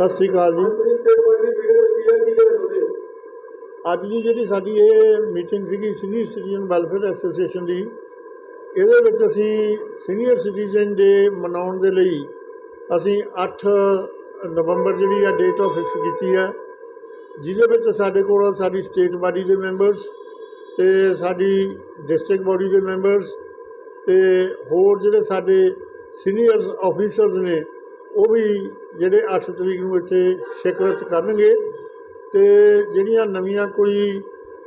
ਸਤਿ ਸ੍ਰੀ ਅਕਾਲ ਜੀ। ਅੱਜ ਦੀ ਜਿਹੜੀ ਸਾਡੀ ਇਹ ਮੀਟਿੰਗ ਸੀਗੀ ਸੀਨੀਅਰ ਸਿਟੀਜ਼ਨ ਵੈਲਫੇਅਰ ਐਸੋਸੀਏਸ਼ਨ ਦੀ, ਇਹਦੇ ਵਿੱਚ ਅਸੀਂ ਸੀਨੀਅਰ ਸਿਟੀਜ਼ਨ ਡੇ ਮਨਾਉਣ ਦੇ ਲਈ ਅਸੀਂ 8 ਨਵੰਬਰ ਜਿਹੜੀ ਆ ਡੇਟ ਆਫ ਫਿਕਸ ਕੀਤੀ ਹੈ ਜਿਹਦੇ ਵਿੱਚ ਸਾਡੇ ਕੋਲ ਸਾਡੀ ਸਟੇਟ ਬਾਡੀ ਦੇ ਮੈਂਬਰਸ ਤੇ ਸਾਡੀ ਡਿਸਟ੍ਰਿਕਟ ਬਾਡੀ ਦੇ ਮੈਂਬਰਸ ਤੇ ਹੋਰ ਜਿਹੜੇ ਸਾਡੇ ਸੀਨੀਅਰ ਆਫੀਸਰਸ ਨੇ, ਉਹ ਵੀ ਜਿਹੜੇ 8 ਤਰੀਕ ਨੂੰ ਇੱਥੇ ਸ਼ਿਕਰਤ ਕਰਨਗੇ ਤੇ ਜਿਹੜੀਆਂ ਨਵੀਆਂ ਕੋਈ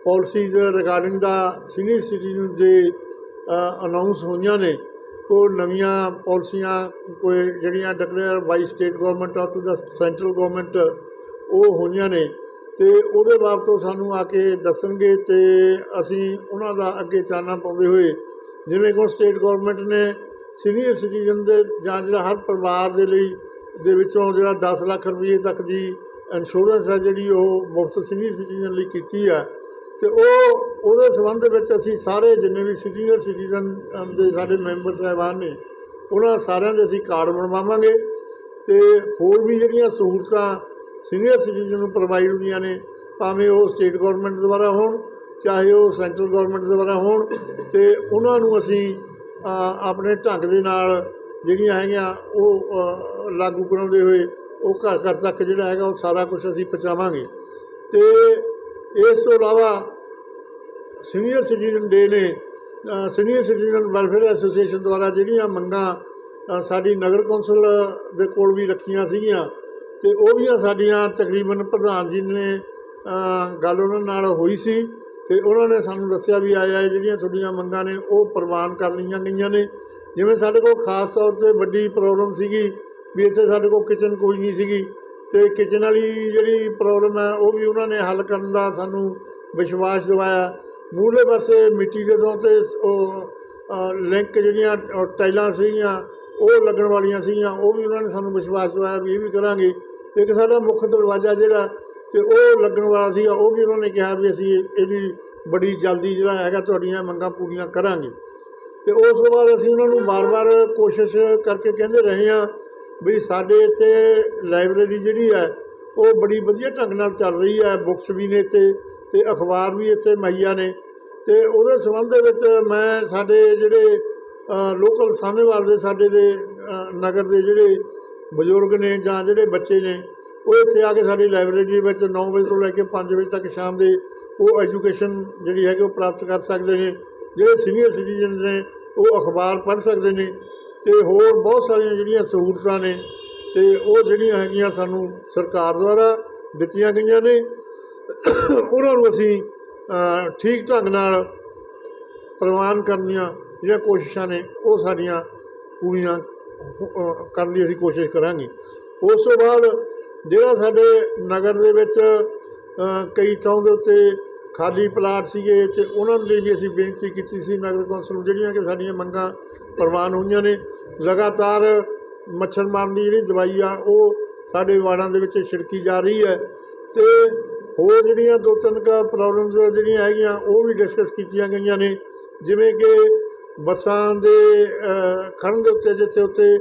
ਪਾਲਿਸੀਜ਼ ਰਿਗਾਰਡਿੰਗ ਦਾ ਸੀਨੀਅਰ ਸਿਟੀਜ਼ਨ ਦੇ ਅਨਾਉਂਸ ਹੋਈਆਂ ਨੇ, ਉਹ ਨਵੀਆਂ ਪਾਲਿਸੀਆਂ ਕੋਈ ਜਿਹੜੀਆਂ declare by state government of to the central government ਉਹ ਹੋਈਆਂ ਨੇ ਤੇ ਉਹਦੇ ਬਾਬਤ ਉਹ ਸਾਨੂੰ ਆ ਕੇ ਦੱਸਣਗੇ ਤੇ ਅਸੀਂ ਉਹਨਾਂ ਦਾ ਅੱਗੇ ਚਾਨਣਾ ਪਾਉਂਦੇ ਹੋਏ, ਜਿਵੇਂ ਕਿ ਸਟੇਟ ਗਵਰਨਮੈਂਟ ਨੇ ਸੀਨੀਅਰ ਸਿਟੀਜ਼ਨ ਦੇ ਜਾਂ ਜਿਹੜਾ ਹਰ ਪਰਿਵਾਰ ਦੇ ਲਈ ਦੇ ਵਿੱਚੋਂ ਜਿਹੜਾ 10 ਲੱਖ ਰੁਪਏ ਤੱਕ ਦੀ ਇੰਸ਼ੋਰੈਂਸ ਹੈ ਜਿਹੜੀ ਉਹ ਮੁਫਤ ਸੀਨੀਅਰ ਸਿਟੀਜ਼ਨ ਲਈ ਕੀਤੀ ਹੈ ਤੇ ਉਹ ਉਹਦੇ ਸੰਬੰਧ ਵਿੱਚ ਅਸੀਂ ਸਾਰੇ ਜਿੰਨੇ ਵੀ ਸੀਨੀਅਰ ਸਿਟੀਜ਼ਨ ਦੇ ਸਾਡੇ ਮੈਂਬਰ ਸਾਹਿਬਾਨ ਨੇ, ਉਹਨਾਂ ਸਾਰਿਆਂ ਦੇ ਅਸੀਂ ਕਾਰਡ ਬਣਵਾਵਾਂਗੇ ਤੇ ਹੋਰ ਵੀ ਜਿਹੜੀਆਂ ਸਹੂਲਤਾਂ ਸੀਨੀਅਰ ਸਿਟੀਜ਼ਨ ਨੂੰ ਪ੍ਰੋਵਾਈਡ ਹੁੰਦੀਆਂ ਨੇ, ਭਾਵੇਂ ਉਹ ਸਟੇਟ ਗਵਰਨਮੈਂਟ ਦੁਆਰਾ ਹੋਣ, ਚਾਹੇ ਉਹ ਸੈਂਟਰਲ ਗਵਰਨਮੈਂਟ ਦੁਆਰਾ ਹੋਣ, ਤੇ ਉਹਨਾਂ ਨੂੰ ਅਸੀਂ ਆਪਣੇ ਢੰਗ ਦੇ ਨਾਲ ਜਿਹੜੀਆਂ ਹੈਗੀਆਂ ਉਹ ਲਾਗੂ ਕਰਾਉਂਦੇ ਹੋਏ ਉਹ ਘਰ ਘਰ ਤੱਕ ਜਿਹੜਾ ਹੈਗਾ ਉਹ ਸਾਰਾ ਕੁਝ ਅਸੀਂ ਪਹੁੰਚਾਵਾਂਗੇ। ਤੇ ਇਸ ਤੋਂ ਇਲਾਵਾ ਸੀਨੀਅਰ ਸਿਟੀਜ਼ਨ ਡੇ ਨੇ ਸੀਨੀਅਰ ਸਿਟੀਜ਼ਨ ਵੈਲਫੇਅਰ ਐਸੋਸੀਏਸ਼ਨ ਦੁਆਰਾ ਜਿਹੜੀਆਂ ਮੰਗਾਂ ਸਾਡੀ ਨਗਰ ਕੌਂਸਲ ਦੇ ਕੋਲ ਵੀ ਰੱਖੀਆਂ ਸੀਗੀਆਂ ਤੇ ਉਹ ਵੀ ਸਾਡੀਆਂ ਤਕਰੀਬਨ ਪ੍ਰਧਾਨ ਜੀ ਨੇ ਗੱਲ ਉਹਨਾਂ ਨਾਲ ਹੋਈ ਸੀ ਤੇ ਉਹਨਾਂ ਨੇ ਸਾਨੂੰ ਦੱਸਿਆ ਵੀ ਆਇਆ ਜਿਹੜੀਆਂ ਤੁਹਾਡੀਆਂ ਮੰਗਾਂ ਨੇ ਉਹ ਪ੍ਰਵਾਨ ਕਰ ਲਈਆਂ ਗਈਆਂ ਨੇ। ਜਿਵੇਂ ਸਾਡੇ ਕੋਲ ਖਾਸ ਤੌਰ ਤੇ ਵੱਡੀ ਪ੍ਰੋਬਲਮ ਸੀਗੀ ਵੀ ਇੱਥੇ ਸਾਡੇ ਕੋਲ ਕਿਚਨ ਕੋਈ ਨਹੀਂ ਸੀਗੀ ਤੇ ਕਿਚਨ ਵਾਲੀ ਜਿਹੜੀ ਪ੍ਰੋਬਲਮ ਹੈ ਉਹ ਵੀ ਉਹਨਾਂ ਨੇ ਹੱਲ ਕਰਨ ਦਾ ਸਾਨੂੰ ਵਿਸ਼ਵਾਸ ਦਿਵਾਇਆ। ਮੂਹਰਲੇ ਪਾਸੇ ਮਿੱਟੀ ਦੇ ਤੋਂ ਤੇ ਉਹ ਲਿੰਕ ਜਿਹੜੀਆਂ ਅ, ਟਾਈਲਾਂ ਸੀਗੀਆਂ ਉਹ ਲੱਗਣ ਵਾਲੀਆਂ ਸੀਗੀਆਂ ਉਹ ਵੀ ਉਹਨਾਂ ਨੇ ਸਾਨੂੰ ਵਿਸ਼ਵਾਸ ਦਿਵਾਇਆ ਵੀ ਇਹ ਵੀ ਕਰਾਂਗੇ। ਇੱਕ ਸਾਡਾ ਮੁੱਖ ਦਰਵਾਜ਼ਾ ਜਿਹੜਾ ਤੇ ਉਹ ਲੱਗਣ ਵਾਲਾ ਸੀਗਾ ਉਹ ਵੀ ਉਹਨਾਂ ਨੇ ਕਿਹਾ ਵੀ ਅਸੀਂ ਇਹ- ਇਹਦੀ ਬੜੀ ਜਲਦੀ ਜਿਹੜਾ ਹੈਗਾ ਤੁਹਾਡੀਆਂ ਮੰਗਾਂ ਪੂਰੀਆਂ ਕਰਾਂਗੇ। ਤੇ ਉਸ ਤੋਂ ਬਾਅਦ ਅਸੀਂ ਉਹਨਾਂ ਨੂੰ ਬਾਰ-ਬਾਰ ਕੋਸ਼ਿਸ਼ ਕਰਕੇ ਕਹਿੰਦੇ ਰਹੇ ਹਾਂ ਵੀ ਸਾਡੇ ਇੱਥੇ ਲਾਇਬ੍ਰੇਰੀ ਜਿਹੜੀ ਹੈ, ਉਹ ਬੜੀ ਵਧੀਆ ਢੰਗ ਨਾਲ ਚੱਲ ਰਹੀ ਹੈ, ਬੁੱਕਸ ਵੀ ਨੇ ਇੱਥੇ ਤੇ ਅਖਬਾਰ ਵੀ ਇੱਥੇ ਮੁਹੱਈਆ ਨੇ ਤੇ ਉਹਦੇ ਸੰਬੰਧ ਦੇ ਵਿੱਚ ਮੈਂ ਸਾਡੇ ਜਿਹੜੇ ਲੋਕਲ ਸਾਹਨੇਵਾਲ ਦੇ ਸਾਡੇ ਦੇ ਨਗਰ ਦੇ ਜਿਹੜੇ ਬਜ਼ੁਰਗ ਨੇ ਜਾਂ ਜਿਹੜੇ ਬੱਚੇ ਨੇ, ਉਹ ਇੱਥੇ ਆ ਕੇ ਸਾਡੀ ਲਾਇਬ੍ਰੇਰੀ ਵਿੱਚ 9 ਵਜੇ ਤੋਂ ਲੈ ਕੇ 5 ਵਜੇ ਤੱਕ ਸ਼ਾਮ ਦੇ ਉਹ ਐਜੂਕੇਸ਼ਨ ਜਿਹੜੀ ਹੈਗੀ ਉਹ ਪ੍ਰਾਪਤ ਕਰ ਸਕਦੇ ਨੇ। ਜਿਹੜੇ ਸੀਨੀਅਰ ਸਿਟੀਜ਼ਨ ਨੇ, ਉਹ ਅਖਬਾਰ ਪੜ੍ਹ ਸਕਦੇ ਨੇ ਤੇ ਹੋਰ ਬਹੁਤ ਸਾਰੀਆਂ ਜਿਹੜੀਆਂ ਸਹੂਲਤਾਂ ਨੇ ਤੇ ਉਹ ਜਿਹੜੀਆਂ ਹੈਗੀਆਂ ਸਾਨੂੰ ਸਰਕਾਰ ਦੁਆਰਾ ਦਿੱਤੀਆਂ ਗਈਆਂ ਨੇ। ਉਹਨਾਂ ਨੂੰ ਅਸੀਂ ਠੀਕ ਢੰਗ ਨਾਲ ਪ੍ਰਵਾਨ ਕਰਨ ਦੀਆਂ ਜਿਹੜੀਆਂ ਕੋਸ਼ਿਸ਼ਾਂ ਨੇ, ਉਹ ਸਾਡੀਆਂ ਪੂਰੀਆਂ ਕਰਨ ਦੀ ਅਸੀਂ ਕੋਸ਼ਿਸ਼ ਕਰਾਂਗੇ। ਉਸ ਤੋਂ ਬਾਅਦ ਜਿਹੜਾ ਸਾਡੇ ਨਗਰ ਦੇ ਵਿੱਚ ਕਈ ਥਾਂ ਦੇ ਉੱਤੇ ਖਾਲੀ ਪਲਾਟ ਸੀਗੇ 'ਚ ਉਹਨਾਂ ਲਈ ਵੀ ਅਸੀਂ ਬੇਨਤੀ ਕੀਤੀ ਸੀ ਨਗਰ ਕੌਂਸਲ ਨੂੰ ਜਿਹੜੀਆਂ ਕਿ ਸਾਡੀਆਂ ਮੰਗਾਂ ਪ੍ਰਵਾਨ ਹੋਈਆਂ ਨੇ ਲਗਾਤਾਰ ਮੱਛਰ ਮਾਰਨ ਦੀ ਜਿਹੜੀ ਦਵਾਈ ਆ ਉਹ ਸਾਡੇ ਵਾਰਡਾਂ ਦੇ ਵਿੱਚ ਛਿੜਕੀ ਜਾ ਰਹੀ ਹੈ। ਤੇ ਹੋਰ ਜਿਹੜੀਆਂ ਦੋ ਤਿੰਨ ਕਾ ਪ੍ਰੋਬਲਮਸ ਜਿਹੜੀਆਂ ਹੈਗੀਆਂ ਉਹ ਵੀ ਡਿਸਕਸ ਕੀਤੀਆਂ ਗਈਆਂ ਨੇ। ਜਿਵੇਂ ਕਿ ਬੱਸਾਂ ਦੇ ਅ, ਖੜ੍ਹਨ ਦੇ ਉੱਤੇ ਜਿੱਥੇ ਉੱਤੇ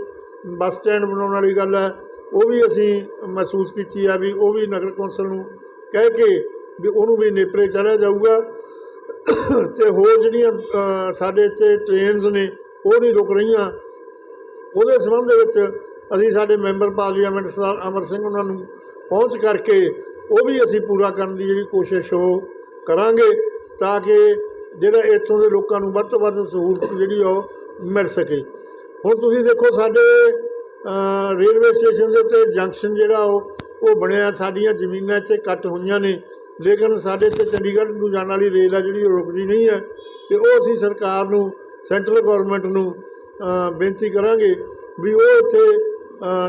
ਬੱਸ ਸਟੈਂਡ ਬਣਾਉਣ ਵਾਲੀ ਗੱਲ ਹੈ ਉਹ ਵੀ ਅਸੀਂ ਮਹਿਸੂਸ ਕੀਤੀ ਆ ਵੀ ਉਹ ਵੀ ਨਗਰ ਕੌਂਸਲ ਨੂੰ ਕਹਿ ਕੇ ਵੀ ਉਹਨੂੰ ਵੀ ਨੇਪਰੇ ਚੜ੍ਹਿਆ ਜਾਊਗਾ। ਤੇ ਹੋਰ ਜਿਹੜੀਆਂ ਸਾਡੇ ਇੱਥੇ ਟ੍ਰੇਨਸ ਨੇ, ਉਹ ਨਹੀਂ ਰੁਕ ਰਹੀਆਂ। ਉਹਦੇ ਸੰਬੰਧ ਦੇ ਵਿੱਚ ਅਸੀਂ ਸਾਡੇ member parliament sir Amar Singh ਉਹਨਾਂ ਨੂੰ ਪਹੁੰਚ ਕਰਕੇ ਉਹ ਵੀ ਅਸੀਂ ਪੂਰਾ ਕਰਨ ਦੀ ਜਿਹੜੀ ਕੋਸ਼ਿਸ਼ ਉਹ ਕਰਾਂਗੇ ਤਾਂ ਕਿ ਜਿਹੜਾ ਇੱਥੋਂ ਦੇ ਲੋਕਾਂ ਨੂੰ ਵੱਧ ਤੋਂ ਵੱਧ ਸਹੂਲਤ ਜਿਹੜੀ ਉਹ ਮਿਲ ਸਕੇ। ਹੁਣ ਤੁਸੀਂ ਦੇਖੋ ਸਾਡੇ ਰੇਲਵੇ ਸਟੇਸ਼ਨ ਦੇ ਉੱਤੇ ਜੰਕਸ਼ਨ ਜਿਹੜਾ ਉਹ ਉਹ ਬਣਿਆ। ਸਾਡੀਆਂ ਜ਼ਮੀਨਾਂ ਇੱਥੇ ਕੱਟ ਹੋਈਆਂ ਨੇ। ਲੇਕਿਨ ਸਾਡੇ ਇੱਥੇ ਚੰਡੀਗੜ੍ਹ ਨੂੰ ਜਾਣ ਵਾਲੀ ਰੇਲ ਆ ਜਿਹੜੀ, ਉਹ ਰੁਕਦੀ ਨਹੀਂ ਹੈ। ਤੇ ਉਹ ਅਸੀਂ ਸਰਕਾਰ ਨੂੰ, ਸੈਂਟਰਲ ਗਵਰਨਮੈਂਟ ਨੂੰ ਬੇਨਤੀ ਕਰਾਂਗੇ ਵੀ ਉਹ ਇੱਥੇ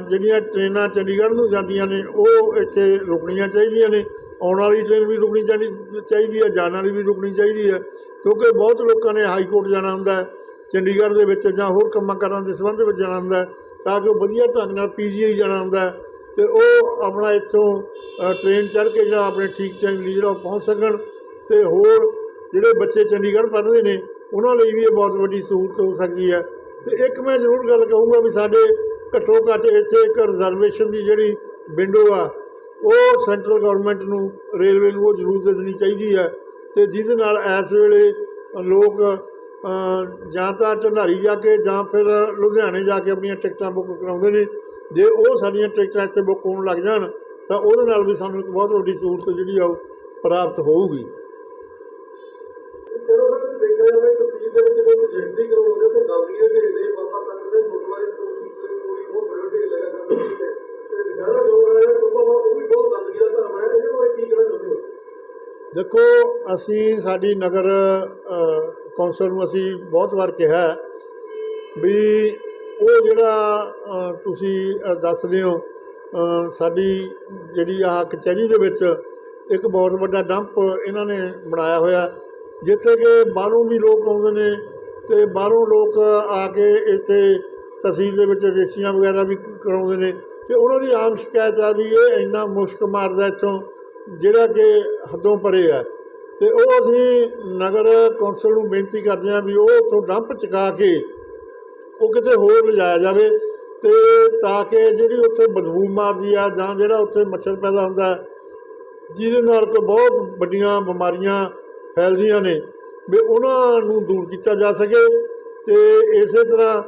ਜਿਹੜੀਆਂ ਟ੍ਰੇਨਾਂ ਚੰਡੀਗੜ੍ਹ ਨੂੰ ਜਾਂਦੀਆਂ ਨੇ, ਉਹ ਇੱਥੇ ਰੁਕਣੀਆਂ ਚਾਹੀਦੀਆਂ ਨੇ। ਆਉਣ ਵਾਲੀ ਟ੍ਰੇਨ ਵੀ ਰੁਕਣੀ ਚਾਹੀਦੀ ਚਾਹੀਦੀ ਹੈ, ਜਾਣ ਵਾਲੀ ਵੀ ਰੁਕਣੀ ਚਾਹੀਦੀ ਹੈ। ਕਿਉਂਕਿ ਬਹੁਤ ਲੋਕਾਂ ਨੇ ਹਾਈ ਕੋਰਟ ਜਾਣਾ ਹੁੰਦਾ ਹੈ, ਚੰਡੀਗੜ੍ਹ ਦੇ ਵਿੱਚ ਜਾਂ ਹੋਰ ਕੰਮਾਂ ਕਾਰਾਂ ਦੇ ਸੰਬੰਧ ਵਿੱਚ ਜਾਣਾ ਹੁੰਦਾ ਤਾਂ ਕਿ ਉਹ ਵਧੀਆ ਢੰਗ ਨਾਲ ਪੀਜੀਆਈ ਜਾਣਾ ਹੁੰਦਾ ਤੇ ਉਹ ਆਪਣਾ ਇੱਥੋਂ ਟ੍ਰੇਨ ਚੜ੍ਹ ਕੇ ਜਿਹੜਾ ਆਪਣੇ ਠੀਕ ਟਾਈਮ ਲਈ ਜਿਹੜਾ ਉਹ ਪਹੁੰਚ ਸਕਣ ਤੇ ਹੋਰ ਜਿਹੜੇ ਬੱਚੇ ਚੰਡੀਗੜ੍ਹ ਪੜ੍ਹਦੇ ਨੇ, ਉਹਨਾਂ ਲਈ ਵੀ ਇਹ ਬਹੁਤ ਵੱਡੀ ਸਹੂਲਤ ਹੋ ਸਕਦੀ ਹੈ। ਤੇ ਇੱਕ ਮੈਂ ਜ਼ਰੂਰ ਗੱਲ ਕਹੂੰਗਾ ਵੀ ਸਾਡੇ ਘੱਟੋ ਘੱਟ ਇੱਥੇ ਇੱਕ ਰਿਜ਼ਰਵੇਸ਼ਨ ਦੀ ਜਿਹੜੀ ਵਿੰਡੋ ਆ, ਉਹ ਸੈਂਟਰਲ ਗਵਰਨਮੈਂਟ ਨੂੰ ਰੇਲਵੇ ਨੂੰ ਉਹ ਜ਼ਰੂਰ ਦੇ ਦੇਣੀ ਚਾਹੀਦੀ ਹੈ ਤੇ ਜਿਹਦੇ ਨਾਲ ਇਸ ਵੇਲੇ ਲੋਕ ਜਾਂ ਤਾਂ ਢੰਡਾਰੀ ਜਾ ਕੇ ਜਾਂ ਫਿਰ ਲੁਧਿਆਣੇ ਜਾ ਕੇ ਆਪਣੀਆਂ ਟਿਕਟਾਂ ਬੁੱਕ ਕਰਾਉਂਦੇ ਨੇ ਜੇ ਉਹ ਸਾਡੀਆਂ ਟਿਕਟਾਂ ਇੱਥੇ ਬੁੱਕ ਹੋਣ ਲੱਗ ਜਾਣ ਤਾਂ ਉਹਦੇ ਨਾਲ ਵੀ ਸਾਨੂੰ ਇੱਕ ਬਹੁਤ ਵੱਡੀ ਸਹੂਲਤ ਜਿਹੜੀ ਆ ਉਹ ਪ੍ਰਾਪਤ ਹੋਊਗੀ। ਦੇਖੋ ਅਸੀਂ ਸਾਡੀ ਨਗਰ ਕੌਂਸਲ ਨੂੰ ਅਸੀਂ ਬਹੁਤ ਵਾਰ ਕਿਹਾ ਵੀ ਉਹ ਜਿਹੜਾ ਤੁਸੀਂ ਦੱਸਦੇ ਹੋ ਸਾਡੀ ਜਿਹੜੀ ਆਹ ਕਚਹਿਰੀ ਦੇ ਵਿੱਚ ਇੱਕ ਬਹੁਤ ਵੱਡਾ ਡੰਪ ਇਹਨਾਂ ਨੇ ਬਣਾਇਆ ਹੋਇਆ। ਜਿੱਥੇ ਕਿ ਬਾਹਰੋਂ ਵੀ ਲੋਕ ਆਉਂਦੇ ਨੇ ਤੇ ਬਾਹਰੋਂ ਲੋਕ ਆ ਕੇ ਇੱਥੇ ਤਹਿਸੀਲ ਦੇ ਵਿੱਚ ਰਜਿਸਟਰੀਆਂ ਵਗੈਰਾ ਵੀ ਕ- ਕਰਾਉਂਦੇ ਨੇ। ਤੇ ਉਹਨਾਂ ਦੀ ਆਮ ਸ਼ਿਕਾਇਤ ਆ ਵੀ ਇਹ ਇੰਨਾ ਮੁਸ਼ਕ ਮਾਰਦਾ ਇੱਥੋਂ, ਜਿਹੜਾ ਕਿ ਹੱਦੋਂ ਪਰੇ ਆ। ਤੇ ਉਹ ਅਸੀਂ ਨਗਰ ਕੌਂਸਲ ਨੂੰ ਬੇਨਤੀ ਕਰਦੇ ਹਾਂ ਵੀ ਉਹ ਉੱਥੋਂ ਡੰਪ ਚੁਕਾ ਕੇ ਉਹ ਕਿਤੇ ਹੋਰ ਲਿਜਾਇਆ ਜਾਵੇ ਤੇ ਤਾਂ ਕਿ ਜਿਹੜੀ ਉੱਥੇ ਬਦਬੂ ਮਾਰਦੀ ਆ ਜਾਂ ਜਿਹੜਾ ਉੱਥੇ ਮੱਛਰ ਪੈਦਾ ਹੁੰਦਾ ਜਿਹਦੇ ਨਾਲ ਕੋਈ ਬਹੁਤ ਵੱਡੀਆਂ ਬਿਮਾਰੀਆਂ ਫੈਲਦੀਆਂ ਨੇ, ਵੀ ਉਹਨਾਂ ਨੂੰ ਦੂਰ ਕੀਤਾ ਜਾ ਸਕੇ। ਤੇ ਇਸੇ ਤਰ੍ਹਾਂ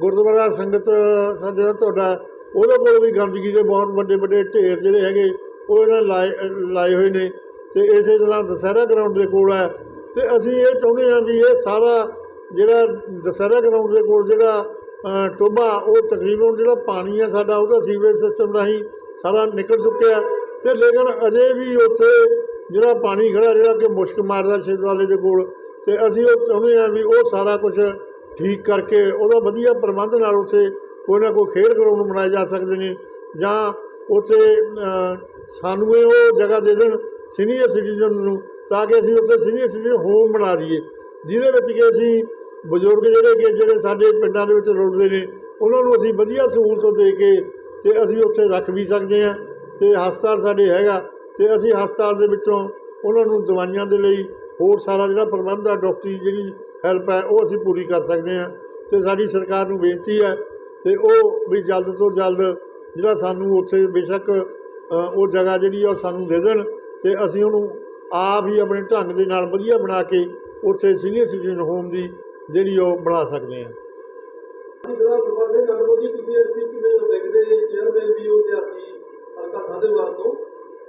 ਗੁਰਦੁਆਰਾ ਸੰਗਤ ਜਿਹੜਾ ਤੁਹਾਡਾ, ਉਹਦੇ ਕੋਲ ਵੀ ਗੰਦਗੀ ਦੇ ਬਹੁਤ ਵੱਡੇ ਵੱਡੇ ਢੇਰ ਜਿਹੜੇ ਹੈਗੇ, ਉਹ ਇਹਨਾਂ ਲਾਏ ਲਾਏ ਹੋਏ ਨੇ। ਤੇ ਇਸੇ ਤਰ੍ਹਾਂ ਦੁਸਹਿਰਾ ਗਰਾਊਂਡ ਦੇ ਕੋਲ ਹੈ। ਤੇ ਅਸੀਂ ਇਹ ਚਾਹੁੰਦੇ ਹਾਂ ਵੀ ਇਹ ਸਾਰਾ ਜਿਹੜਾ ਦੁਸਹਿਰਾ ਗਰਾਊਂਡ ਦੇ ਕੋਲ ਜਿਹੜਾ ਅ, ਟੋਭਾ ਉਹ ਤਕਰੀਬਨ ਜਿਹੜਾ ਪਾਣੀ ਹੈ ਸਾਡਾ ਉਹਦਾ ਸੀਵਰੇਜ ਸਿਸਟਮ ਰਾਹੀਂ ਸਾਰਾ ਨਿਕਲ ਚੁੱਕਿਆ। ਤੇ ਲੇਕਿਨ ਅਜੇ ਵੀ ਉੱਥੇ ਜਿਹੜਾ ਪਾਣੀ ਖੜਾ ਜਿਹੜਾ ਕਿ ਮੁਸ਼ਕ ਮਾਰਦਾ ਸ਼ਿਵਾਲੇ ਦੇ ਕੋਲ ਤੇ ਅਸੀਂ ਉਹ ਚਾਹੁੰਦੇ ਹਾਂ ਵੀ ਉਹ ਸਾਰਾ ਕੁਝ ਠੀਕ ਕਰਕੇ ਉਹਦਾ ਵਧੀਆ ਪ੍ਰਬੰਧ ਨਾਲ ਉੱਥੇ ਕੋਈ ਨਾ ਕੋਈ ਖੇਡ ਗਰਾਊਂਡ ਬਣਾਏ ਜਾ ਸਕਦੇ ਨੇ ਜਾਂ ਉੱਥੇ ਸਾਨੂੰ ਉਹ ਜਗ੍ਹਾ ਦੇ ਦੇਣ ਸੀਨੀਅਰ ਸਿਟੀਜ਼ਨ ਨੂੰ ਤਾਂ ਕਿ ਅਸੀਂ ਉੱਥੇ ਸੀਨੀਅਰ ਸਿਟੀਜ਼ਨ ਹੋਮ ਬਣਾ ਦਈਏ। ਜਿਹਦੇ ਵਿੱਚ ਕਿ ਅਸੀਂ ਬਜ਼ੁਰਗ ਜਿਹੜੇ ਕਿ ਜਿਹੜੇ ਸਾਡੇ ਪਿੰਡਾਂ ਦੇ ਵਿੱਚ ਰੁਲਦੇ ਨੇ, ਉਹਨਾਂ ਨੂੰ ਅਸੀਂ ਵਧੀਆ ਸਹੂਲਤ ਦੇ ਕੇ ਤੇ ਅਸੀਂ ਉੱਥੇ ਰੱਖ ਵੀ ਸਕਦੇ ਹਾਂ ਤੇ ਹਸਪਤਾਲ ਸਾਡੇ ਹੈਗਾ ਤੇ ਅਸੀਂ ਹਸਪਤਾਲ ਦੇ ਵਿੱਚੋਂ ਉਹਨਾਂ ਨੂੰ ਦਵਾਈਆਂ ਦੇ ਲਈ ਹੋਰ ਸਾਰਾ ਜਿਹੜਾ ਪ੍ਰਬੰਧ ਆ, ਡਾਕਟਰੀ ਜਿਹੜੀ ਹੈਲਪ ਹੈ, ਉਹ ਅਸੀਂ ਪੂਰੀ ਕਰ ਸਕਦੇ ਹਾਂ ਤੇ ਸਾਡੀ ਸਰਕਾਰ ਨੂੰ ਬੇਨਤੀ ਹੈ ਤੇ ਉਹ ਵੀ ਜਲਦ ਤੋਂ ਜਲਦ ਜਿਹੜਾ ਸਾਨੂੰ ਉੱਥੇ ਬੇਸ਼ੱਕ ਉਹ ਜਗ੍ਹਾ ਜਿਹੜੀ ਆ, ਉਹ ਸਾਨੂੰ ਦੇ ਦੇਣ ਤੇ ਅਸੀਂ ਉਹਨੂੰ ਆਪ ਹੀ ਆਪਣੇ ਢੰਗ ਦੇ ਨਾਲ ਵਧੀਆ ਬਣਾ ਕੇ ਉੱਥੇ ਸੀਨੀਅਰ ਸਿਟੀਜ਼ਨ ਹੋਮ ਦੀ ਜਿਹੜੀ ਉਹ ਬਣਾ ਸਕਦੇ ਹਾਂ ਜੀ ਸਰਦਾਰ ਗੁਰਬਖਸ਼ ਸਿੰਘ ਨੰਦਪੁਰ ਜੀ ਤੁਸੀਂ ਅਸੀਂ ਕਿਵੇਂ ਦੇਖਦੇ ਚੇਅਰਮੈਨ ਵੀ ਹੋ ਦਿਹਾਤੀ ਹਲਕਾ ਸਾਧੇਵਾਲ ਤੋਂ।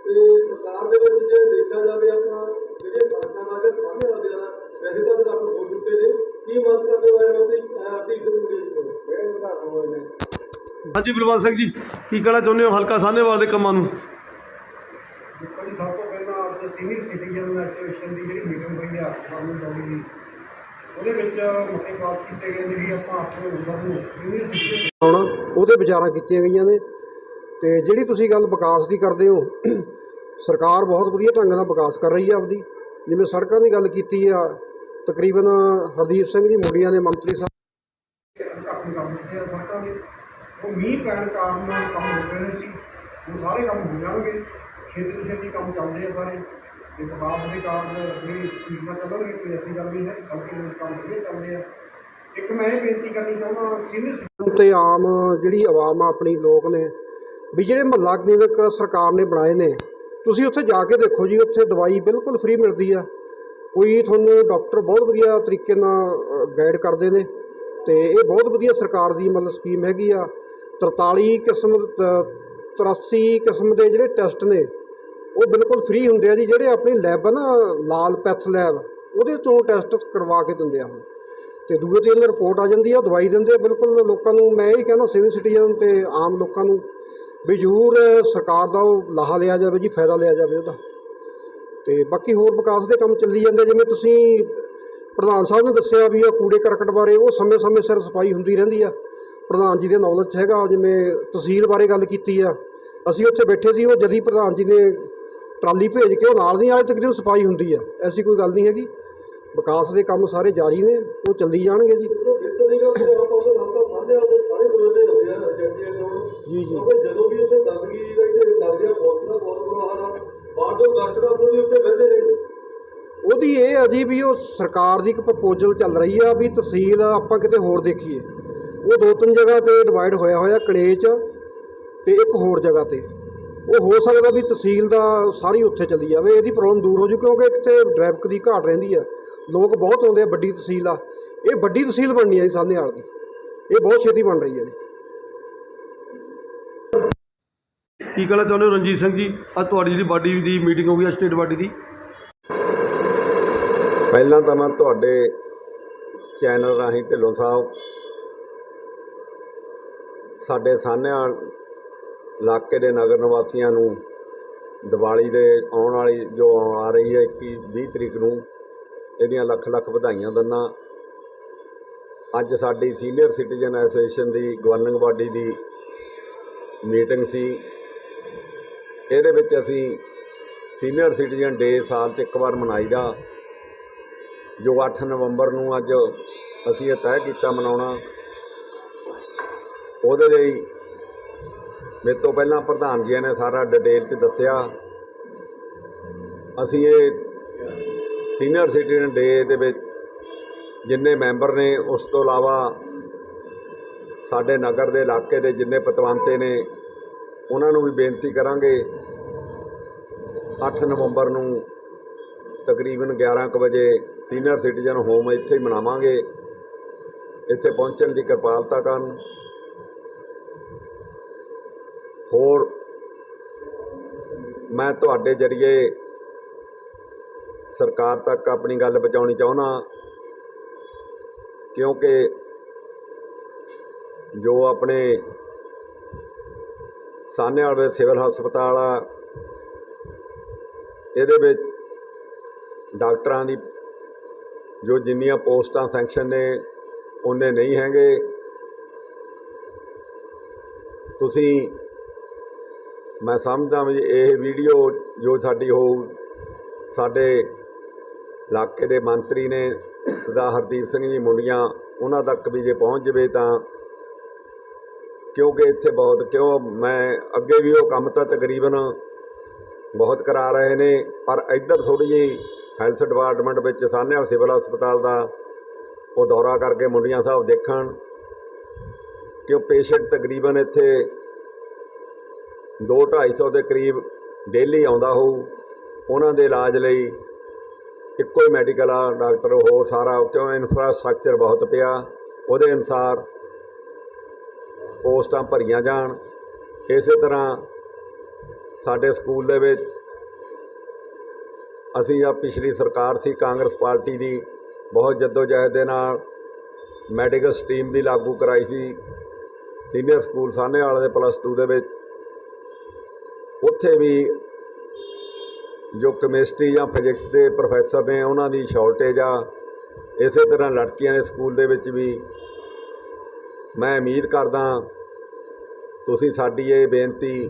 ਤੇ ਸਰਕਾਰ ਦੇ ਵਿੱਚ ਜੇ ਦੇਖਿਆ ਜਾਵੇ ਆਪਾਂ ਜਿਹੜੇ ਸੜਕਾਂ ਦਾ ਜਾਂ ਸਾਹਮਣੇ ਵਾਲੇ ਦਾ ਵੈਸੇ ਤਾਂ ਉਦਘਾਟਨ ਹੋ ਚੁੱਕੇ ਨੇ। ਕੀ ਮੰਗ ਕਰਦੇ ਹੋ ਐਮ ਦੀ ਆਰਟੀ ਕਮੇਟੀ ਕੋਲ ਜਿਹੜੇ ਉਦਘਾਟਨ ਹੋਏ ਨੇ। ਹਾਂਜੀ ਬਲਵੰਤ ਸਿੰਘ ਜੀ ਕੀ ਕਹਿਣਾ ਚਾਹੁੰਦੇ ਹੋ ਹਲਕਾ ਸਾਹਨੇਵਾਲ ਦੇ ਕੰਮਾਂ ਨੂੰ? ਦੇਖੋ ਜੀ ਸਭ ਤੋਂ ਪਹਿਲਾਂ ਅੱਜ ਸੀਨੀਅਰ ਸਿਟੀਜ਼ਨ ਐਸੋਸੀਏਸ਼ਨ ਦੀ ਜਿਹੜੀ ਮੀਟਿੰਗ ਹੋਈ ਹੈ ਸਾਨੂੰ ਦੀ ਉਹਦੇ ਵਿੱਚ ਮਤੇ ਪਾਸ ਕੀਤੇ ਗਏ ਨੇ ਵੀ ਆਪਾਂ ਆਪਣੇ ਮੈਂਬਰ ਨੂੰ ਸੀਨੀਅਰ ਸਿਟੀਜ਼ਨ ਆਉਣਾ ਉਹਦੇ ਵਿਚਾਰਾਂ ਕੀਤੀਆਂ ਗਈਆਂ ਨੇ ਤੇ ਜਿਹੜੀ ਤੁਸੀਂ ਗੱਲ ਵਿਕਾਸ ਦੀ ਕਰਦੇ ਹੋ ਸਰਕਾਰ ਬਹੁਤ ਵਧੀਆ ਢੰਗ ਨਾਲ ਵਿਕਾਸ ਕਰ ਰਹੀ ਹੈ ਆਪਦੀ। ਜਿਵੇਂ ਸੜਕਾਂ ਦੀ ਗੱਲ ਕੀਤੀ ਆ ਤਕਰੀਬਨ ਹਰਦੀਪ ਸਿੰਘ ਜੀ ਮੁੰਡੀਆਂ ਦੇ ਮੰਤਰੀ ਸਾਹਿਬ ਘੱਟ ਕੰਮ ਕੀਤੇ ਆ ਸੜਕਾਂ ਦੇ ਉਹ ਮੀਂਹ ਪੈਣ ਕਾਰਨ ਕੰਮ ਹੋ ਰਹੇ ਸੀ। ਉਹ ਸਾਰੇ ਕੰਮ ਹੋ ਜਾਣਗੇ। ਛੇਤੀ ਛੇਤੀ ਕੰਮ ਚੱਲਦੇ ਆ ਸਾਰੇ। ਤੇ ਵਿਕਾਸ ਦੇ ਕਾਰਨ ਜਿਹੜੀ ਸਪੀਡ ਨਾਲ ਚੱਲਣਗੇ ਕੋਈ ਐਸੀ ਗੱਲ ਨਹੀਂ ਹੈ ਬਲਕਿ ਉਹ ਕੰਮ ਵਧੀਆ ਚੱਲਦੇ ਆ। ਇੱਕ ਮੈਂ ਇਹ ਬੇਨਤੀ ਕਰਨੀ ਚਾਹੁੰਦਾ ਸੀਨੀਅਰ ਤੇ ਆਮ ਜਿਹੜੀ ਆਵਾਮ ਆ, ਆਪਣੀ ਲੋਕ ਨੇ, ਵੀ ਜਿਹੜੇ ਮਹੱਲਾ ਕਲੀਨਿਕ ਸਰਕਾਰ ਨੇ ਬਣਾਏ ਨੇ, ਤੁਸੀਂ ਉੱਥੇ ਜਾ ਕੇ ਦੇਖੋ ਜੀ, ਉੱਥੇ ਦਵਾਈ ਬਿਲਕੁਲ ਫ੍ਰੀ ਮਿਲਦੀ ਆ। ਕੋਈ ਤੁਹਾਨੂੰ ਡਾਕਟਰ ਬਹੁਤ ਵਧੀਆ ਤਰੀਕੇ ਨਾਲ ਗਾਈਡ ਕਰਦੇ ਨੇ, ਤੇ ਇਹ ਬਹੁਤ ਵਧੀਆ ਸਰਕਾਰ ਦੀ ਮਤਲਬ ਸਕੀਮ ਹੈਗੀ ਆ। 43 ਕਿਸਮ ਤ- 83 ਕਿਸਮ ਦੇ ਜਿਹੜੇ ਟੈਸਟ ਨੇ ਉਹ ਬਿਲਕੁਲ ਫ੍ਰੀ ਹੁੰਦੇ ਆ ਜੀ, ਜਿਹੜੇ ਆਪਣੀ ਲੈਬ ਆ ਨਾ, ਲਾਲ ਪੈਥ ਲੈਬ ਉਹਦੇ ਤੋਂ ਟੈਸਟ ਕਰਵਾ ਕੇ ਦਿੰਦੇ ਆ ਉਹ ਤੇ ਦੂਏ ਦਿਨ ਰਿਪੋਰਟ ਆ ਜਾਂਦੀ ਆ, ਉਹ ਦਵਾਈ ਦਿੰਦੇ ਆ, ਬਿਲਕੁਲ ਲੋਕਾਂ ਨੂੰ, ਮੈਂ ਇਹ ਕਹਿੰਦਾ ਸੀਨੀਅਰ ਸਿਟੀਜ਼ਨ ਤੇ ਆਮ ਲੋਕਾਂ ਨੂੰ ਵੀ ਜ਼ਰੂਰ ਸਰਕਾਰ ਦਾ ਉਹ ਲਾਹਾ ਲਿਆ ਜਾਵੇ ਜੀ, ਫਾਇਦਾ ਲਿਆ ਜਾਵੇ ਉਹਦਾ। ਤੇ ਬਾਕੀ ਹੋਰ ਵਿਕਾਸ ਦੇ ਕੰਮ ਚੱਲੀ ਜਾਂਦੇ ਜਿਵੇਂ ਤੁਸੀਂ ਪ੍ਰਧਾਨ ਸਾਹਿਬ ਨੇ ਦੱਸਿਆ ਵੀ ਆ, ਕੂੜੇ ਕਰਕਟ ਬਾਰੇ, ਉਹ ਸਮੇਂ-ਸਮੇਂ ਸਿਰ ਸਫ਼ਾਈ ਹੁੰਦੀ ਰਹਿੰਦੀ ਆ। ਪ੍ਰਧਾਨ ਜੀ ਦੇ ਨੌਲੇਜ 'ਚ ਹੈਗਾ, ਜਿਵੇਂ ਤਹਿਸੀਲ ਬਾਰੇ ਗੱਲ ਕੀਤੀ ਆ। ਅਸੀਂ ਉੱਥੇ ਬੈਠੇ ਸੀ, ਉਹ ਜਦੀ ਪ੍ਰਧਾਨ ਜੀ ਨੇ ਟਰਾਲੀ ਭੇਜ ਕੇ ਉਹ ਨਾਲ ਦੀ ਨਾਲੇ ਤਕਰੀਬਨ ਸਫ਼ਾਈ ਹੁੰਦੀ ਆ ਐਸੀ ਕੋਈ ਗੱਲ ਨਹੀਂ ਹੈਗੀ। ਵਿਕਾਸ ਦੇ ਕੰਮ ਸਾਰੇ ਜਾਰੀ ਨੇ ਉਹ ਚੱਲੀ ਜਾਣਗੇ ਜੀ। ਉਹਦੀ ਇਹ ਆ ਜੀ ਵੀ ਉਹ ਸਰਕਾਰ ਦੀ ਇੱਕ ਪ੍ਰਪੋਜ਼ਲ ਚੱਲ ਰਹੀ ਆ ਵੀ ਤਹਿਸੀਲ ਆਪਾਂ ਕਿਤੇ ਹੋਰ ਦੇਖੀਏ। ਉਹ ਦੋ ਤਿੰਨ ਜਗ੍ਹਾ ਤੇ ਡਿਵਾਈਡ ਹੋਇਆ ਹੋਇਆ ਕਣੇਚ ਤੇ ਇੱਕ ਹੋਰ ਜਗ੍ਹਾ ਤੇ। ਉਹ ਹੋ ਸਕਦਾ ਵੀ ਤਹਿਸੀਲ ਦਾ ਸਾਰੀ ਉੱਥੇ ਚਲੀ ਜਾਵੇ ਇਹਦੀ ਪ੍ਰੋਬਲਮ ਦੂਰ ਹੋ ਜੂ ਕਿਉਂਕਿ ਇੱਥੇ ਟ੍ਰੈਫਿਕ ਦੀ ਘਾਟ ਰਹਿੰਦੀ ਆ ਲੋਕ ਬਹੁਤ ਆਉਂਦੇ ਆ ਵੱਡੀ ਤਹਿਸੀਲ ਆ ਇਹ ਵੱਡੀ ਤਹਿਸੀਲ ਬਣਨੀ ਆ ਜੀ ਸਾਹਨੇਵਾਲ ਦੀ ਇਹ ਬਹੁਤ ਛੇਤੀ ਬਣ ਰਹੀ ਹੈ ਜੀ। ਕੀ ਕਹਿਣਾ ਚਾਹੁੰਦੇ ਹੋ ਰਣਜੀਤ ਸਿੰਘ ਜੀ? ਅੱਜ ਤੁਹਾਡੀ ਜਿਹੜੀ ਬਾਡੀ ਦੀ ਮੀਟਿੰਗ ਹੋ ਗਈ ਸਟੇਟ ਬਾਡੀ ਦੀ। ਪਹਿਲਾਂ ਤਾਂ ਮੈਂ ਤੁਹਾਡੇ ਚੈਨਲ ਰਾਹੀਂ ਢਿੱਲੋਂ ਸਾਹਿਬ ਸਾਡੇ ਸਾਹਨਿਆਂ ਇਲਾਕੇ ਦੇ ਨਗਰ ਨਿਵਾਸੀਆਂ ਨੂੰ ਦੀਵਾਲੀ ਦੇ ਆਉਣ ਵਾਲੀ ਜੋ ਆ ਰਹੀ ਹੈ 21 20 ਤਰੀਕ ਨੂੰ, ਇਹਦੀਆਂ ਲੱਖ ਲੱਖ ਵਧਾਈਆਂ ਦਿੰਦਾ। ਅੱਜ ਸਾਡੀ ਸੀਨੀਅਰ ਸਿਟੀਜ਼ਨ ਐਸੋਸੀਏਸ਼ਨ ਦੀ ਗਵਰਨਿੰਗ ਬਾਡੀ ਦੀ ਮੀਟਿੰਗ ਸੀ। ਇਹਦੇ ਵਿੱਚ ਅਸੀਂ ਸੀਨੀਅਰ ਸਿਟੀਜ਼ਨ ਡੇ ਸਾਲ 'ਚ ਇੱਕ ਵਾਰ ਮਨਾਈਦਾ। ਜੋ 8 ਨਵੰਬਰ ਨੂੰ ਅੱਜ ਅਸੀਂ ਇਹ ਤੈਅ ਕੀਤਾ ਮਨਾਉਣਾ। ਉਹਦੇ ਲਈ ਮੇਰੇ ਤੋਂ ਪਹਿਲਾਂ ਪ੍ਰਧਾਨ ਜੀ ਨੇ ਸਾਰਾ ਡਿਟੇਲ ਚ ਦੱਸਿਆ। ਅਸੀਂ ਇਹ ਸੀਨੀਅਰ ਸਿਟੀਜ਼ਨ ਡੇ ਦੇ ਵਿੱਚ ਜਿੰਨੇ ਮੈਂਬਰ ਨੇ, ਉਸ ਤੋਂ ਇਲਾਵਾ ਸਾਡੇ ਨਗਰ ਦੇ ਇਲਾਕੇ ਦੇ ਜਿੰਨੇ ਪਤਵੰਤੇ ਨੇ, ਉਹਨਾਂ ਨੂੰ ਵੀ ਬੇਨਤੀ ਕਰਾਂਗੇ 8 ਨਵੰਬਰ ਨੂੰ ਤਕਰੀਬਨ 11 ਕੁ ਵਜੇ ਸੀਨੀਅਰ ਸਿਟੀਜ਼ਨ ਹੋਮ ਇੱਥੇ ਹੀ ਮਨਾਵਾਂਗੇ। ਇੱਥੇ ਪਹੁੰਚਣ ਦੀ ਕਿਰਪਾਲਤਾ ਕਰਨ। ਹੋਰ ਮੈਂ ਤੁਹਾਡੇ ਜਰੀਏ ਸਰਕਾਰ ਤੱਕ ਆਪਣੀ ਗੱਲ ਪਹੁੰਚਾਉਣੀ ਚਾਹੁੰਦਾ ਕਿਉਂਕਿ ਜੋ ਆਪਣੇ ਸਾਹਨੇਵਾਲ ਵਿੱਚ ਸਿਵਲ ਹਸਪਤਾਲ ਆ, ਇਹਦੇ ਵਿੱਚ ਡਾਕਟਰਾਂ ਦੀ ਜੋ ਜਿੰਨੀਆਂ ਪੋਸਟਾਂ ਸੈਂਕਸ਼ਨ ਨੇ, ਉਹਨੇ ਨਹੀਂ ਹੈਗੇ। ਤੁਸੀਂ ਮੈਂ ਸਮਝਦਾ ਵੀ ਇਹ ਵੀਡੀਓ ਜੋ ਸਾਡੀ ਹੋਊ, ਸਾਡੇ ਇਲਾਕੇ ਦੇ ਮੰਤਰੀ ਨੇ ਸਰਦਾਰ ਹਰਦੀਪ ਸਿੰਘ ਜੀ ਮੁੰਡੀਆਂ, ਉਹਨਾਂ ਤੱਕ ਵੀ ਜੇ ਪਹੁੰਚ ਜਵੇ ਤਾਂ ਕਿਉਂਕਿ ਇੱਥੇ ਬਹੁਤ, ਕਿਉਂ ਮੈਂ ਅੱਗੇ ਵੀ ਉਹ ਕੰਮ ਤਾਂ ਤਕਰੀਬਨ ਬਹੁਤ ਕਰਾ ਰਹੇ ਨੇ, ਪਰ ਇੱਧਰ ਥੋੜੀ ਜਿਹੀ ਹੈਲਥ ਡਿਪਾਰਟਮੈਂਟ ਵਿੱਚ ਸਾਹਨੇਵਾਲ ਸਿਵਲ ਹਸਪਤਾਲ ਦਾ ਉਹ ਦੌਰਾ ਕਰਕੇ ਮੁੰਡੀਆਂ ਸਾਹਿਬ ਦੇਖਣ ਕਿ ਉਹ ਪੇਸ਼ੈਂਟ ਤਕਰੀਬਨ ਇੱਥੇ 2-250 ਦੇ ਕਰੀਬ ਡੇਲੀ ਆਉਂਦਾ ਹੋਊ। ਉਹਨਾਂ ਦੇ ਇਲਾਜ ਲਈ ਇੱਕੋ ਹੀ ਮੈਡੀਕਲ ਆ, ਡਾਕਟਰ ਹੋਰ ਸਾਰਾ, ਕਿਉਂ ਇਨਫਰਾਸਟ੍ਰਕਚਰ ਬਹੁਤ ਪਿਆ। ਉਹਦੇ ਅਨੁਸਾਰ ਪੋਸਟਾਂ ਭਰੀਆਂ ਜਾਣ। ਇਸੇ ਤਰ੍ਹਾਂ ਸਾਡੇ ਸਕੂਲ ਦੇ ਵਿੱਚ ਅਸੀਂ ਆ ਪਿਛਲੀ ਸਰਕਾਰ ਸੀ, ਕਾਂਗਰਸ ਪਾਰਟੀ ਦੀ, ਬਹੁਤ ਜਹਿਦ ਦੇ ਨਾਲ ਮੈਡੀਕਲ ਸਟਰੀਮ ਵੀ ਲਾਗੂ ਕਰਾਈ ਸੀ। ਸੀਨੀਅਰ ਸਕੂਲ ਸਾਹਨੇਵਾਲ ਦੇ ਪਲੱਸ 2 ਦੇ ਵਿੱਚ ਉੱਥੇ ਵੀ ਜੋ ਕੈਮਿਸਟਰੀ ਜਾਂ ਫਿਜ਼ਿਕਸ ਦੇ ਪ੍ਰੋਫੈਸਰ ਨੇ ਉਹਨਾਂ ਦੀ ਸ਼ਾਰਟੇਜ ਆ, ਇਸੇ ਤਰ੍ਹਾਂ ਲੜਕੀਆਂ ਦੇ ਸਕੂਲ ਦੇ ਵਿੱਚ ਵੀ ਮੈਂ ਉਮੀਦ ਕਰਦਾ ਤੁਸੀਂ ਸਾਡੀ ਇਹ ਬੇਨਤੀ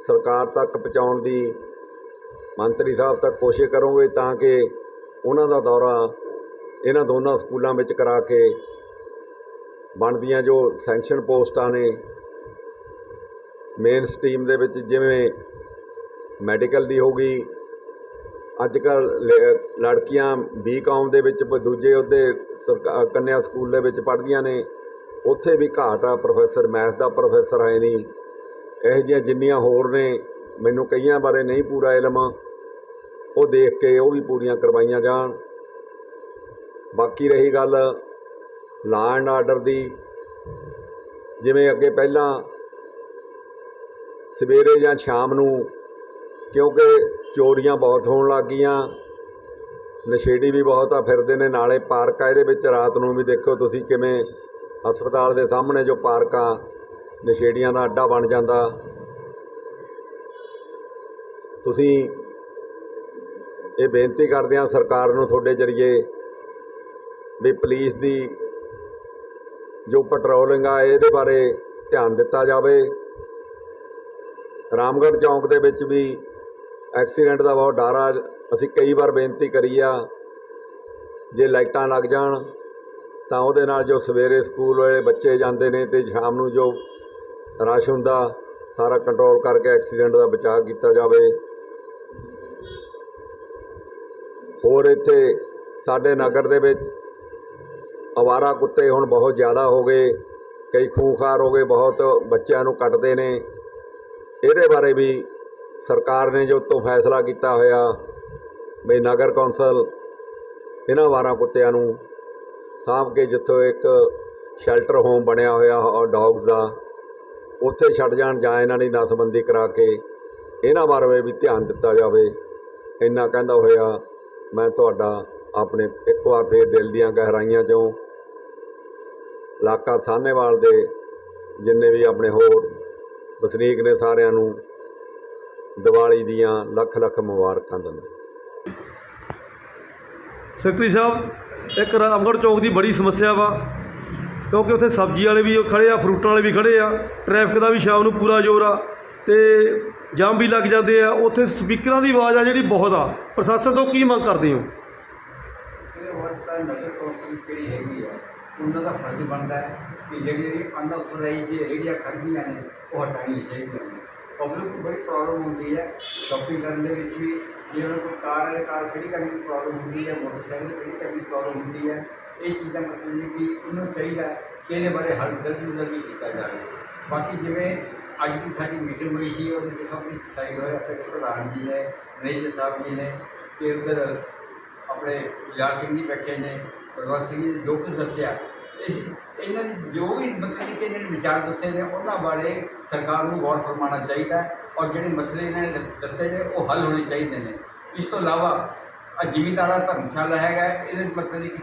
ਸਰਕਾਰ ਤੱਕ ਪਹੁੰਚਾਉਣ ਦੀ, ਮੰਤਰੀ ਸਾਹਿਬ ਤੱਕ ਕੋਸ਼ਿਸ਼ ਕਰੋਗੇ ਤਾਂ ਕਿ ਉਹਨਾਂ ਦਾ ਦੌਰਾ ਇਹਨਾਂ ਦੋਨਾਂ ਸਕੂਲਾਂ ਵਿੱਚ ਕਰਾ ਕੇ ਬਣਦੀਆਂ ਜੋ ਸੈਂਕਸ਼ਨ ਪੋਸਟਾਂ ਨੇ ਮੇਨ ਸਟਰੀਮ ਦੇ ਵਿੱਚ ਜਿਵੇਂ ਮੈਡੀਕਲ ਦੀ ਹੋ ਗਈ ਅੱਜ ਕੱਲ ਲੜਕੀਆਂ ਬੀਕਾਮ ਦੇ ਵਿੱਚ ਦੂਜੇ ਉਹਦੇ ਸਰਕਾ ਕੰਨਿਆ ਸਕੂਲ ਦੇ ਵਿੱਚ ਪੜ੍ਹਦੀਆਂ ਨੇ, ਉੱਥੇ ਵੀ ਘਾਟ ਆ ਪ੍ਰੋਫੈਸਰ, ਮੈਥ ਦਾ ਪ੍ਰੋਫੈਸਰ ਆਏ ਨਹੀਂ, ਇਹੋ ਜਿਹੀਆਂ ਜਿੰਨੀਆਂ ਹੋਰ ਨੇ, ਮੈਨੂੰ ਕਈਆਂ ਬਾਰੇ ਨਹੀਂ ਪੂਰਾ ਇਲਮ, ਉਹ ਦੇਖ ਕੇ ਉਹ ਵੀ ਪੂਰੀਆਂ ਕਰਵਾਈਆਂ ਜਾਣ। ਬਾਕੀ ਰਹੀ ਗੱਲ ਲਾ ਐਂਡ ਆਰਡਰ ਦੀ, ਜਿਵੇਂ ਅੱਗੇ ਪਹਿਲਾਂ ਸਵੇਰੇ ਜਾਂ ਸ਼ਾਮ ਨੂੰ, ਕਿਉਂਕਿ ਚੋਰੀਆਂ ਬਹੁਤ ਹੋਣ ਲੱਗ ਗਈਆਂ। ਨਸ਼ੇੜੀ ਵੀ ਬਹੁਤ ਆ, ਫਿਰਦੇ ਨੇ ਨਾਲੇ ਪਾਰਕ ਆ, ਇਹਦੇ ਵਿੱਚ ਰਾਤ ਨੂੰ ਵੀ ਦੇਖੋ ਤੁਸੀਂ ਕਿਵੇਂ ਹਸਪਤਾਲ ਦੇ ਸਾਹਮਣੇ ਜੋ ਪਾਰਕ ਆ, ਨਸ਼ੇੜੀਆਂ ਦਾ ਅੱਡਾ ਬਣ ਜਾਂਦਾ। ਤੁਸੀਂ ਇਹ ਬੇਨਤੀ ਕਰਦੇ ਆ ਸਰਕਾਰ ਨੂੰ ਤੁਹਾਡੇ ਜਰੀਏ ਵੀ ਪੁਲਿਸ ਦੀ ਜੋ ਪੈਟਰੋਲਿੰਗ ਆ, ਇਹਦੇ ਬਾਰੇ ਧਿਆਨ ਦਿੱਤਾ ਜਾਵੇ। ਰਾਮਗੜ੍ਹ ਚੌਂਕ ਦੇ ਵਿੱਚ ਵੀ ਐਕਸੀਡੈਂਟ ਦਾ ਬਹੁਤ ਡਰ ਆ। ਅਸੀਂ ਕਈ ਵਾਰ ਬੇਨਤੀ ਕਰੀ ਆ, ਜੇ ਲਾਈਟਾਂ ਲੱਗ ਜਾਣ, ਤਾਂ ਉਹਦੇ ਨਾਲ ਜੋ ਸਵੇਰੇ ਸਕੂਲ ਵਾਲੇ ਬੱਚੇ ਜਾਂਦੇ ਨੇ ਤੇ ਸ਼ਾਮ ਨੂੰ ਜੋ ਰਸ਼ ਹੁੰਦਾ, ਸਾਰਾ ਕੰਟਰੋਲ ਕਰਕੇ ਐਕਸੀਡੈਂਟ ਦਾ ਬਚਾਅ ਕੀਤਾ ਜਾਵੇ। ਹੋਰ ਇੱਥੇ ਸਾਡੇ ਨਗਰ ਦੇ ਵਿੱਚ ਅਵਾਰਾ ਕੁੱਤੇ ਹੁਣ ਬਹੁਤ ਜ਼ਿਆਦਾ ਹੋ ਗਏ, ਕਈ ਖੂੰਖਾਰ ਹੋ ਗਏ, ਬਹੁਤ ਬੱਚਿਆਂ ਨੂੰ ਕੱਟਦੇ ਨੇ। ਇਹਦੇ ਬਾਰੇ ਵੀ ਸਰਕਾਰ ਨੇ ਜੋ ਤੋਂ ਫੈਸਲਾ ਕੀਤਾ ਹੋਇਆ ਵੀ ਨਗਰ ਕੌਂਸਲ ਇਹਨਾਂ ਵਾਰਾਂ ਕੁੱਤਿਆਂ ਨੂੰ ਸਾਂਭ ਕੇ ਜਿੱਥੋਂ ਇੱਕ ਸ਼ੈਲਟਰ ਹੋਮ ਬਣਿਆ ਹੋਇਆ ਡੌਗਸ ਦਾ, ਉੱਥੇ ਛੱਡ ਜਾਣ ਜਾਂ ਇਹਨਾਂ ਦੀ ਨਸਬੰਦੀ ਕਰਾ ਕੇ ਇਹਨਾਂ ਬਾਰੇ ਵੀ ਧਿਆਨ ਦਿੱਤਾ ਜਾਵੇ। ਇੰਨਾ ਕਹਿੰਦਾ ਹੋਇਆ, ਮੈਂ ਤੁਹਾਡਾ ਆਪਣੇ ਇੱਕ ਵਾਰ ਫੇਰ ਦਿਲ ਦੀਆਂ ਗਹਿਰਾਈਆਂ 'ਚੋਂ ਇਲਾਕਾ ਸਾਹਨੇਵਾਲ ਦੇ ਜਿੰਨੇ ਵੀ ਆਪਣੇ ਹੋਰ ਵਸਨੀਕ ਨੇ ਸਾਰਿਆਂ ਨੂੰ ਦੀਵਾਲੀ ਦੀਆਂ ਲੱਖ ਲੱਖ ਮੁਬਾਰਕਾਂ ਦਿੰਦਾ ਸੈਕਟਰੀ ਸਾਹਿਬ ਇੱਕ ਰਾਮਗੜ੍ਹ ਚੌਕ ਦੀ ਬੜੀ ਸਮੱਸਿਆ ਵਾ ਕਿਉਂਕਿ ਉੱਥੇ ਸਬਜ਼ੀ ਵਾਲੇ ਵੀ ਖੜੇ ਆ ਫਰੂਟਾਂ ਵਾਲੇ ਵੀ ਖੜੇ ਆ ਟ੍ਰੈਫਿਕ ਦਾ ਵੀ ਸ਼ਾਮ ਨੂੰ ਪੂਰਾ ਜ਼ੋਰ ਆ ਤੇ ਜਾਮ ਵੀ ਲੱਗ ਜਾਂਦੇ ਆ ਉੱਥੇ ਸਪੀਕਰਾਂ ਦੀ ਆਵਾਜ਼ ਆ ਜਿਹੜੀ ਬਹੁਤ ਆ। ਪ੍ਰਸ਼ਾਸਨ ਤੋਂ ਕੀ ਮੰਗ ਕਰਦੇ ਹੋ? ਇਹ ਵਕਤ ਤਾਂ ਨਗਰ ਕੌਂਸਲ ਜਿਹੜੀ ਹੈਗੀ ਆ ਉਹਨਾਂ ਦਾ ਫਰਜ਼ ਬਣਦਾ ਹੈ ਕਿ ਜਿਹੜੀ ਜਿਹੜੀ ਅਨਆਥੋਰਾਈਜ਼ ਜਿਹੜੀਆਂ ਖੜ੍ਹਦੀਆਂ ਨੇ ਉਹ ਹਟਾਉਣੀਆਂ ਚਾਹੀਦੀ ਨੇ ਪਬਲਿਕ ਨੂੰ ਬੜੀ ਪ੍ਰੋਬਲਮ ਹੁੰਦੀ ਹੈ। ਸ਼ਾਪਿੰਗ ਕਰਨ ਦੇ ਵਿੱਚ ਵੀ ਜੇ ਉਹਨਾਂ ਕੋਲ ਕਾਰ ਹੈ, ਕਾਰ ਖੜੀ ਕਰਨ ਦੀ ਪ੍ਰੋਬਲਮ ਹੁੰਦੀ ਹੈ। ਮੋਟਰਸਾਈਕਲ ਖੜੀ ਕਰਨ ਦੀ ਪ੍ਰੋਬਲਮ ਹੁੰਦੀ ਹੈ। ਇਹ ਚੀਜ਼ਾਂ ਮਤਲਬ ਨੇ ਕਿ ਉਹਨੂੰ ਚਾਹੀਦਾ ਕਿ ਇਹਦੇ ਬਾਰੇ ਹੱਲ ਜਲਦੀ ਤੋਂ ਜਲਦੀ ਕੀਤਾ ਜਾਵੇ। ਬਾਕੀ ਜਿਵੇਂ ਅੱਜ ਦੀ ਸਾਡੀ ਮੀਟਿੰਗ ਹੋਈ ਸੀ, ਉਹਦੇ ਵਿੱਚ ਸਭ ਕੁਝ ਸਾਈਡ ਹੋਇਆ। ਸੈਕਟਰ ਪ੍ਰਧਾਨ ਜੀ ਨੇ, ਮੈਨੇਜਰ ਸਾਹਿਬ ਜੀ ਨੇ ਕਿ ਉਧਰ ਆਪਣੇ ਯਾਰ ਸਿੰਘ ਜੀ ਬੈਠੇ ਨੇ। ਪ੍ਰਵਾਸ ਸਿੰਘ ਜੀ ਨੇ ਜੋ ਕੁਝ ਦੱਸਿਆ ਇਹਨਾਂ ਦੀ ਜੋ ਵੀ ਮਤਲਬ ਕਿ ਇਹਨਾਂ ਨੇ ਵਿਚਾਰ ਦੱਸੇ ਨੇ, ਉਹਨਾਂ ਬਾਰੇ ਸਰਕਾਰ ਨੂੰ ਗੌਰ ਫਰਮਾਉਣਾ ਚਾਹੀਦਾ ਹੈ ਔਰ ਜਿਹੜੇ ਮਸਲੇ ਇਹਨਾਂ ਨੇ ਦਿੱਤੇ ਨੇ, ਉਹ ਹੱਲ ਹੋਣੇ ਚਾਹੀਦੇ ਨੇ। ਇਸ ਤੋਂ ਇਲਾਵਾ ਆ ਜ਼ਿਮੀਂਦਾਰਾ ਧਰਮਸ਼ਾਲਾ ਹੈਗਾ, ਇਹਦੇ 'ਚ ਮਤਲਬ ਕਿ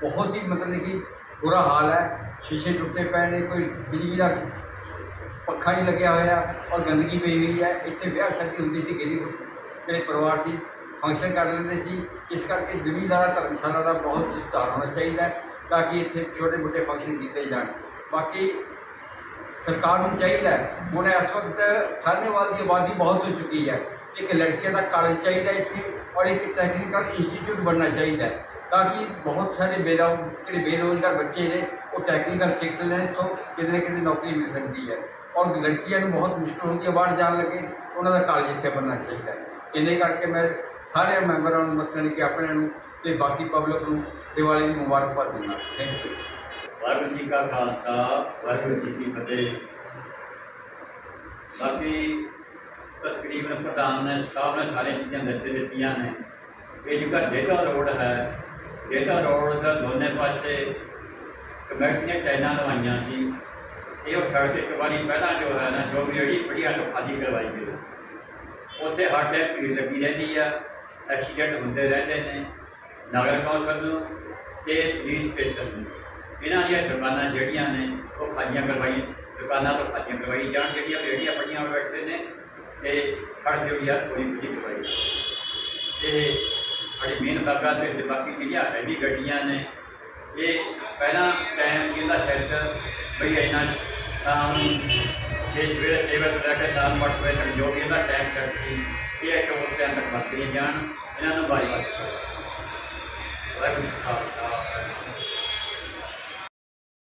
ਬਹੁਤ ਹੀ ਮਤਲਬ ਕਿ ਬੁਰਾ ਹਾਲ ਹੈ। ਸ਼ੀਸ਼ੇ ਟੁੱਟੇ ਪਏ ਨੇ, ਕੋਈ ਬਿਜਲੀ ਦਾ ਪੱਖਾ ਨਹੀਂ ਲੱਗਿਆ ਹੋਇਆ ਔਰ ਗੰਦਗੀ ਪਈ ਹੋਈ ਹੈ। ਇੱਥੇ ਵਿਆਹ ਸ਼ਾਦੀ ਹੁੰਦੀ ਸੀ, ਗਰੀਬ ਜਿਹੜੇ ਪਰਿਵਾਰ ਸੀ ਫੰਕਸ਼ਨ ਕਰ ਲੈਂਦੇ ਸੀ। ਇਸ ਕਰਕੇ ਜ਼ਮੀਨਦਾਰਾ ਧਰਮਸ਼ਾਲਾ ਦਾ ਬਹੁਤ ਸੁਧਾਰ ਹੋਣਾ ਚਾਹੀਦਾ ਹੈ। ਤਾਂ ਕਿ ਇੱਥੇ ਛੋਟੇ ਮੋਟੇ ਫੰਕਸ਼ਨ ਕੀਤੇ ਜਾਣ। ਬਾਕੀ ਸਰਕਾਰ ਨੂੰ ਚਾਹੀਦਾ ਹੁਣ ਇਸ ਵਕਤ ਸਾਹਨੇਵਾਲ ਦੀ ਆਬਾਦੀ ਬਹੁਤ ਹੋ ਚੁੱਕੀ ਹੈ। ਇੱਕ ਲੜਕੀਆਂ ਦਾ ਕਾਲਜ ਚਾਹੀਦਾ ਇੱਥੇ ਔਰ ਇੱਕ ਟੈਕਨੀਕਲ ਇੰਸਟੀਚਿਊਟ ਬਣਨਾ ਚਾਹੀਦਾ ਤਾਂ ਕਿ ਬਹੁਤ ਸਾਰੇ ਬੇਰੋ, ਜਿਹੜੇ ਬੇਰੋਜ਼ਗਾਰ ਬੱਚੇ ਨੇ, ਉਹ ਟੈਕਨੀਕਲ ਸਿੱਖ ਲੈਣ ਇੱਥੋਂ, ਕਿਤੇ ਨਾ ਕਿਤੇ ਨੌਕਰੀ ਮਿਲ ਸਕਦੀ ਹੈ। ਔਰ ਲੜਕੀਆਂ ਨੂੰ ਬਹੁਤ ਮੁਸ਼ਕਲ ਹੁੰਦੀ ਹੈ ਬਾਹਰ ਜਾਣ ਲੱਗੇ, ਉਹਨਾਂ ਦਾ ਕਾਲਜ ਇੱਥੇ ਬਣਨਾ ਚਾਹੀਦਾ ਹੈ। ਕਰਕੇ ਮੈਂ ਸਾਰੇ ਮੈਂਬਰਾਂ ਨੂੰ ਮਤਲਬ ਕਿ ਆਪਣੇ ਨੂੰ ਤੇ ਬਾਕੀ ਪਬਲਿਕ ਨੂੰ ਦੀਵਾਲੀ ਦੀ ਮੁਬਾਰਕਬਾਦ ਦਿੰਦਾ। ਥੈਂਕ ਯੂ ਵਾਹਿਗੁਰੂ ਜੀ ਕਾ ਖਾਲਸਾ, ਵਾਹਿਗੁਰੂ ਜੀ ਕੀ ਫਤਿਹ। ਬਾਕੀ ਤਕਰੀਬਨ ਪ੍ਰਧਾਨ ਨੇ, ਸਾਹਿਬ ਨੇ ਸਾਰੀਆਂ ਚੀਜ਼ਾਂ ਦੱਸ ਦਿੱਤੀਆਂ ਨੇ। ਇਹ ਜਿਹੜਾ ਡੇਟਾ ਰੋਡ ਹੈ ਡੇਟਾ ਰੋਡ ਦਾ ਦੋਨੇ ਪਾਸੇ ਕਮੇਟੀ ਨੇ ਟੈਲਾਂ ਲਵਾਈਆਂ ਸੀ। ਇਹ ਉਹ ਸੜਕ ਇੱਕ ਵਾਰੀ ਪਹਿਲਾਂ ਜੋ ਹੈ ਨਾ, ਜੋ ਵੀ ਜਿਹੜੀ ਬੜੀਆਂ ਤੋਂ ਖਾਲੀ ਕਰਵਾਈ ਗਈ। ਉੱਥੇ ਹਰ ਟਾਈਮ ਭੀੜ ਲੱਗੀ ਰਹਿੰਦੀ ਆ, ਐਕਸੀਡੈਂਟ ਹੁੰਦੇ ਰਹਿੰਦੇ ਨੇ। ਨਗਰ ਕੌਂਸਲ ਨੂੰ ਤੇ ਪੁਲਿਸ ਸਟੇਸ਼ਨ ਨੂੰ ਇਹਨਾਂ ਦੀਆਂ ਦੁਕਾਨਾਂ ਜਿਹੜੀਆਂ ਨੇ, ਉਹ ਖਾਲੀਆਂ ਕਰਵਾਈਆਂ। ਦੁਕਾਨਾਂ ਤੋਂ ਖਾਲੀਆਂ ਕਰਵਾਈ ਜਾਣ, ਜਿਹੜੀਆਂ ਰੇੜੀਆਂ ਪੜੀਆਂ ਹੋਏ ਬੈਠੇ ਨੇ ਤੇ ਸੜਕ ਜਿਹੜੀ ਆ ਕੋਈ ਵੀ ਕਰਵਾਈ। ਇਹ ਸਾਡੀ ਮੇਨ ਬਾਗਾ ਤੇ ਤੇ ਬਾਕੀ ਜਿਹੜੀਆਂ ਹੈਵੀ ਗੱਡੀਆਂ ਨੇ, ਇਹ ਪਹਿਲਾਂ ਟਾਈਮ ਸੀ ਇਹਦਾ ਸੈੱਟ ਬਈ ਇੰਨਾ ਸ਼ਾਮ ਛੇ ਸਵੇਰੇ ਛੇ ਵਜੇ ਤੋਂ ਲੈ ਕੇ ਸ਼ਾਮ ਨੂੰ ਅੱਠ ਵਜੇ ਤੱਕ ਜੋ ਵੀ ਇਹਦਾ ਟਾਈਮ ਸੈੱਟ ਸੀ ਇਹ ਇੱਕ ਉਸ ਟਾਈਮ ਤੱਕ ਵਰਤੀਆਂ ਜਾਣ। ਇਹਨਾਂ ਨੂੰ ਬਾਰੀ ਬਾਰੀ ਵਾਹਿਗੁਰੂ ਜੀ ਕਾ ਖਾਲਸਾ